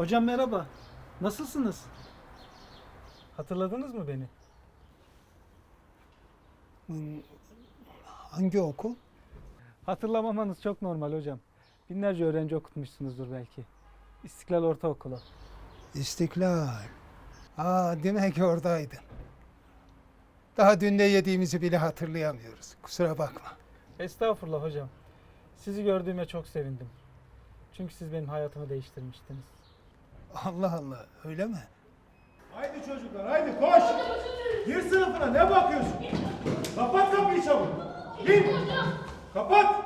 Hocam merhaba. Nasılsınız? Hatırladınız mı beni? Hmm, Hangi okul? Hatırlamamanız çok normal hocam. Binlerce öğrenci okutmuşsunuzdur belki. İstiklal Ortaokulu. İstiklal. Aa, demek ki oradaydın. Daha dün ne yediğimizi bile hatırlayamıyoruz. Kusura bakma. Estağfurullah hocam. Sizi gördüğüme çok sevindim. Çünkü siz benim hayatımı değiştirmiştiniz. Allah Allah, öyle mi? Haydi çocuklar haydi koş. Gir sınıfına ne bakıyorsun? Kapat kapıyı çabuk. Gir. Kapat.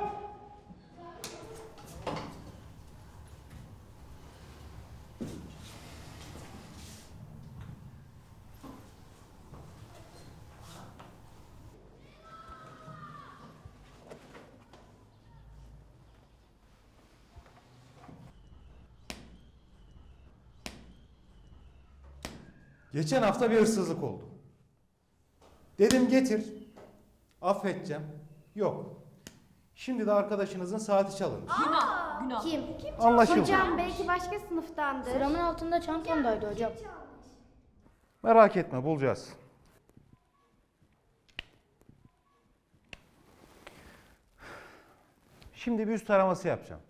Geçen hafta bir hırsızlık oldu. Dedim getir. Affedeceğim. Yok. Şimdi de arkadaşınızın saati çalındı. Kim? Anlaşıldı. Hocam belki başka sınıftandır. Sıramın altında çantamdaydı hocam. Merak etme bulacağız. Şimdi bir üst taraması yapacağım.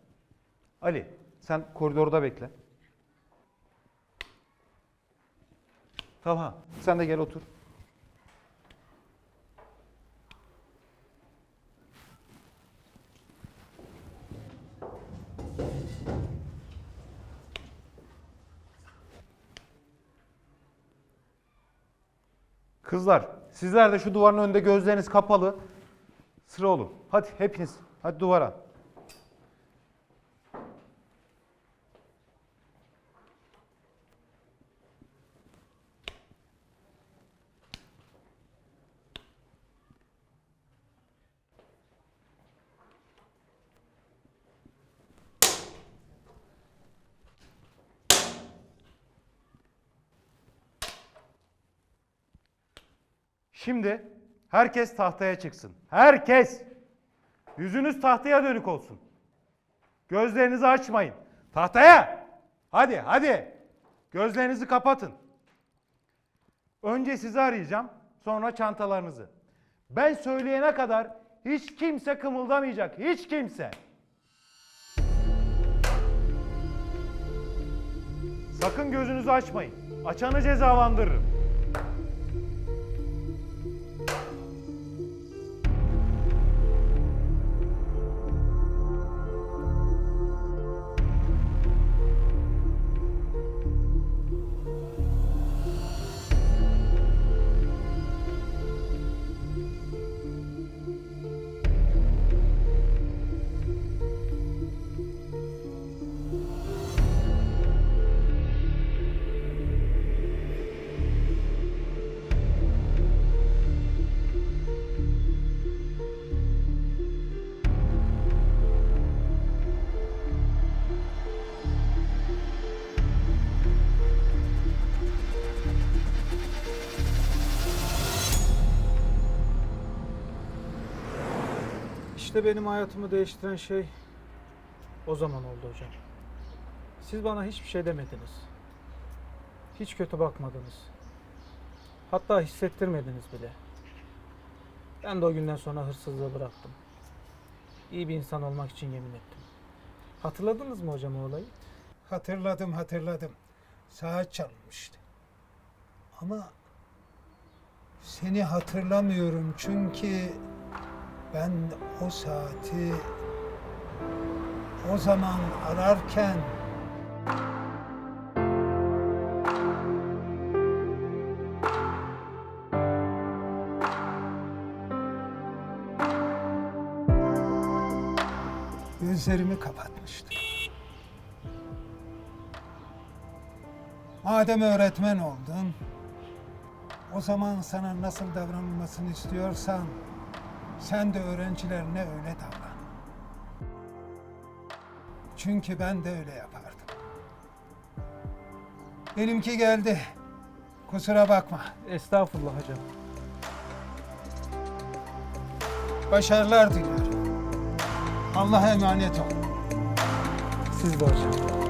Ali sen koridorda bekle. Tamam. Sen de gel otur. Kızlar, sizler de şu duvarın önünde gözleriniz kapalı. Sıra olun. Hadi hepiniz. Hadi duvara. Şimdi herkes tahtaya çıksın. Herkes. Yüzünüz tahtaya dönük olsun. Gözlerinizi açmayın. Tahtaya. Hadi hadi. Gözlerinizi kapatın. Önce sizi arayacağım, sonra çantalarınızı. Ben söyleyene kadar hiç kimse kımıldamayacak. Hiç kimse. Sakın gözünüzü açmayın. Açanı cezalandırırım. İşte benim hayatımı değiştiren şey o zaman oldu hocam. Siz bana hiçbir şey demediniz. Hiç kötü bakmadınız. Hatta hissettirmediniz bile. Ben de o günden sonra hırsızlığı bıraktım. İyi bir insan olmak için yemin ettim. Hatırladınız mı hocam o olayı? Hatırladım, hatırladım. Saat çalınmıştı. Ama seni hatırlamıyorum çünkü ben o saati o zaman ararken gözlerimi kapatmıştım. Madem öğretmen oldun, o zaman sana nasıl davranılmasını istiyorsan sen de öğrencilerine öyle davran. Çünkü ben de öyle yapardım. Benimki geldi. Kusura bakma. Estağfurullah hocam. Başarılar diliyorum. Allah'a emanet ol. Siz de hocam.